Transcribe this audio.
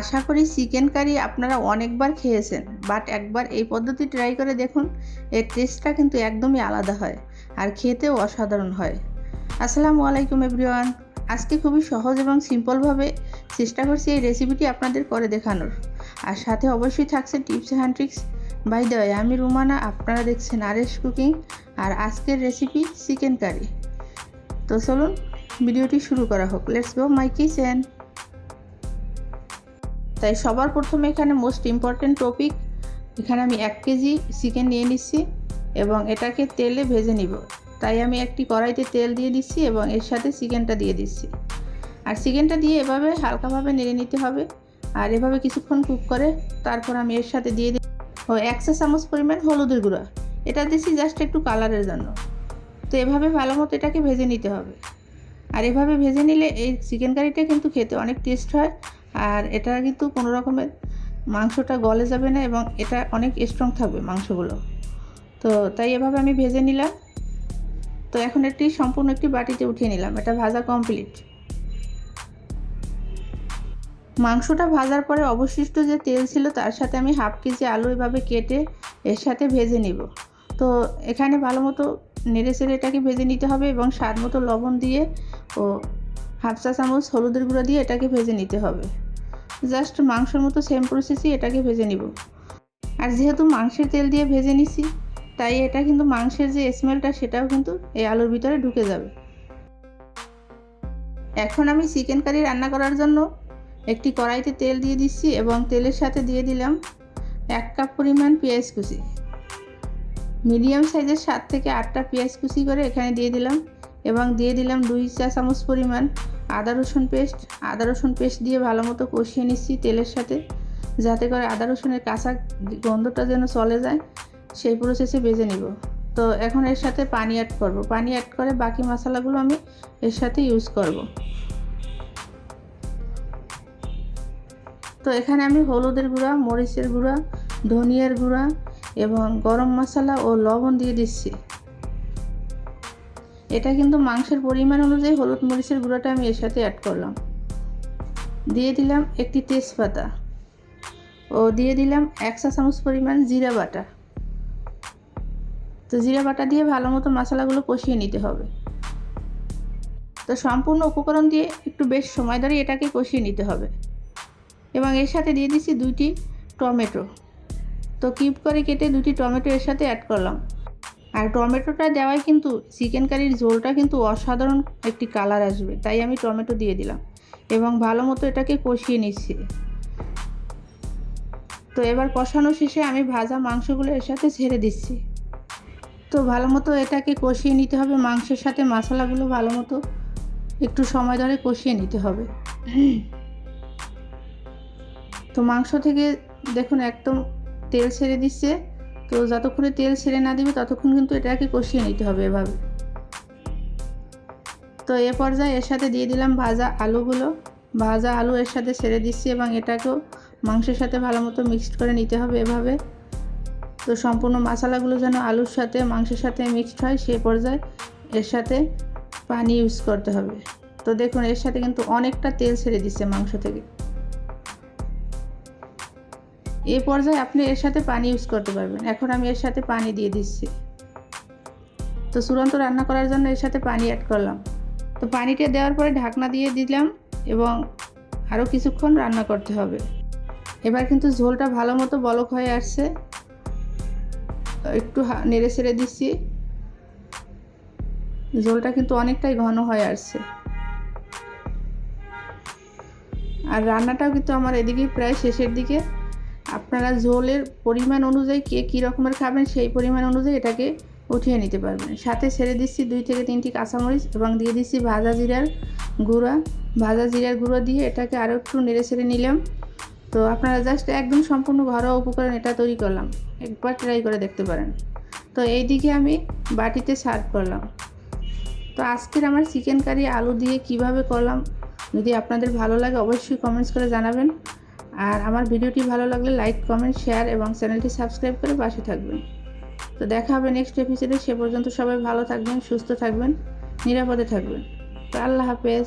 আশা করি chicken curry আপনারা অনেকবার খেয়েছেন বাট একবার এই পদ্ধতি ট্রাই করে দেখুন, এর টেস্টটা কিন্তু একদমই আলাদা হয় আর খেতেও অসাধারণ হয়। আসসালামু আলাইকুম এভরিওয়ান আজকে খুবই সহজ এবং সিম্পলভাবে চেষ্টা করছি এই রেসিপিটি আপনাদের করে দেখানোর। আর সাথে অবশ্যই থাকছে tips and tricks by the আমি রুমানা, আপনারা দেখছেন আরএস কুকিং আর আজকের রেসিপি চিকেন কারি তো চলুন, ভিডিওটি শুরু করা হোক। লেটস গো মাই কিচেন তাই সবার প্রথমে এখানে মোস্ট ইম্পর্টেন্ট টপিক এখানে আমি এক কেজি চিকেন নিয়ে নিচ্ছি এবং এটাকে তেলে ভেজে নিব। তাই আমি একটি কড়াইতে তেল দিয়ে দিচ্ছি এবং এর সাথে চিকেনটা দিয়ে দিচ্ছি। আর চিকেনটা দিয়ে এভাবে হালকাভাবে নেড়ে নিতে হবে। আর এভাবে কিছুক্ষণ কুক করে তারপর আমি এর সাথে দিয়ে দিই ও এক চা চামচ পরিমাণ হলুদের গুঁড়া। এটা দিচ্ছি জাস্ট একটু কালারের জন্য। তো এভাবে ভালো মতো এটাকে ভেজে নিতে হবে। আর এভাবে ভেজে নিলে এই চিকেন কারিটা কিন্তু খেতে অনেক টেস্ট হয়। আর এটা কিন্তু কোনো রকমের মাংসটা গলে যাবে না এবং এটা অনেক স্ট্রং থাকবে মাংসগুলো। তো তাই এভাবে আমি ভেজে নিলাম। তো এখন একটি সম্পূর্ণ একটি বাটিতে উঠিয়ে নিলাম। এটা ভাজা কমপ্লিট মাংসটা ভাজার পরে অবশিষ্ট যে তেল ছিল তার সাথে আমি হাফ কেজি আলু এভাবে কেটে এর সাথে ভেজে নিব। তো এখানে ভালো মতো নেড়ে চেড়ে এটাকে ভেজে নিতে হবে এবং স্বাদ মতো লবণ দিয়ে ও হাফ চা চামচ হলুদের গুঁড়ো দিয়ে এটাকে ভেজে নিতে হবে। জাস্ট মাংসের মতো সেম প্রসেসই এটাকে ভেজে নিব। আর যেহেতু মাংসের তেল দিয়ে ভেজে নিছি, তাই এটা কিন্তু মাংসের যে স্মেলটা সেটাও কিন্তু এই আলুর ভিতরে ঢুকে যাবে। এখন আমি চিকেন কারি রান্না করার জন্য একটি কড়াইতে তেল দিয়ে দিচ্ছি এবং তেলের সাথে দিয়ে দিলাম এক কাপ পরিমাণ পেঁয়াজ কুচি। মিডিয়াম সাইজের সাত থেকে আটটা পেঁয়াজ কুচি করে এখানে দিয়ে দিলাম এবং দিয়ে দিলাম দুই চা চামচ পরিমাণ আদা রসুন পেস্ট। আদা রসুন পেস্ট দিয়ে ভালো মতো কষিয়ে নিচ্ছি তেলের সাথে, যাতে করে আদা রসুনের কাঁচা গন্ধটা যেন চলে যায়, সেই প্রসেসে বেজে নিব। তো এখন এর সাথে পানি অ্যাড করব। পানি অ্যাড করে বাকি মশলাগুলো আমি এর সাথে ইউজ করব। তো এখানে আমি হলুদের গুঁড়া, মরিচের গুঁড়া, ধনিয়ার গুঁড়া এবং গরম মশলা ও লবণ দিয়ে দিচ্ছি। এটা কিন্তু মাংসের পরিমাণ অনুযায়ী হলুদ মরিচের গুঁড়োটা আমি এর সাথে অ্যাড করলাম। দিয়ে দিলাম একটি তেজপাতা ও দিয়ে দিলাম এক চা চামচ পরিমাণ জিরা বাটা। তো জিরা বাটা দিয়ে ভালো মতো মশলাগুলো কষিয়ে নিতে হবে। তো সম্পূর্ণ উপকরণ দিয়ে একটু বেশ সময় ধরে এটাকে কষিয়ে নিতে হবে। এবং এর সাথে দিয়ে দিচ্ছি দুইটি টমেটো। তো কিউব করে কেটে দুটি টমেটো এর সাথে অ্যাড করলাম। আর টমেটোটা দেওয়ায় কিন্তু চিকেন কারির ঝোলটা কিন্তু অসাধারণ একটি কালার আসবে, তাই আমি টমেটো দিয়ে দিলাম এবং ভালো মতো এটাকে কষিয়ে নিচ্ছি। তো এবার কষানো শেষে আমি ভাজা মাংসগুলো এর সাথে ছেড়ে দিচ্ছি। তো ভালো মতো এটাকে কষিয়ে নিতে হবে, মাংসের সাথে মশলাগুলো ভালো মতো একটু সময় ধরে কষিয়ে নিতে হবে। তো মাংস থেকে দেখুন একদম তেল ছেড়ে দিচ্ছে। তো যতক্ষণে তেল ছেড়ে না দিবে, ততক্ষণ কিন্তু এটাকে কষিয়ে নিতে হবে এভাবে। তো এ পর্যায়ে এর সাথে দিয়ে দিলাম ভাজা আলুগুলো। ভাজা আলু এর সাথে ছেড়ে দিচ্ছি এবং এটাকেও মাংসের সাথে ভালো মতো মিক্সড করে নিতে হবে এভাবে। তো সম্পূর্ণ মশলাগুলো যেন আলুর সাথে, মাংসের সাথে মিক্সড হয়, সে পর্যায়ে এর সাথে পানি ইউজ করতে হবে। তো দেখুন, এর সাথে কিন্তু অনেকটা তেল ছেড়ে দিচ্ছে মাংস থেকে। এই পর্যায়ে আপনি এর সাথে পানি ইউজ করতে পারবেন। এখন আমি এর সাথে পানি দিয়ে দিচ্ছি। তো চূড়ান্ত রান্না করার জন্য এর সাথে পানি অ্যাড করলাম। তো পানিটা দেওয়ার পরে ঢাকনা দিয়ে দিলাম এবং আরও কিছুক্ষণ রান্না করতে হবে। এবার কিন্তু ঝোলটা ভালো মতো বলক হয়ে আসছে। একটু নেড়ে ছেড়ে দিচ্ছি। ঝোলটা কিন্তু অনেকটাই ঘন হয়ে আসছে। আর রান্নাটাও কিন্তু আমার এদিকে প্রায় শেষের দিকে। আপনারা ঝোলের পরিমাণ অনুযায়ী কে কী রকমের খাবেন সেই পরিমাণ অনুযায়ী এটাকে উঠিয়ে নিতে পারবেন। সাথে ছেড়ে দিচ্ছি দুই থেকে তিনটি কাঁচামরিচ এবং দিয়ে দিচ্ছি ভাজা জিরার গুঁড়া। ভাজা জিরার গুঁড়ো দিয়ে এটাকে আরও একটু নেড়ে ছেড়ে নিলাম। তো আপনারা জাস্ট একদম সম্পূর্ণ ঘরোয়া উপকরণ এটা তৈরি করলাম। একবার ট্রাই করে দেখতে পারেন। তো এই দিকে আমি বাটিতে সার্ভ করলাম। তো আজকের আমার চিকেন কারি আলু দিয়ে কীভাবে করলাম যদি আপনাদের ভালো লাগে অবশ্যই কমেন্টস করে জানাবেন। আর আমার ভিডিওটি ভালো লাগলে লাইক, কমেন্ট, শেয়ার এবং চ্যানেলটি সাবস্ক্রাইব করে পাশে থাকবেন। তো দেখা হবে নেক্সট এপিসোডে সে পর্যন্ত সবাই ভালো থাকবেন, সুস্থ থাকবেন, নিরাপদে থাকবেন। তো আল্লাহ হাফেজ।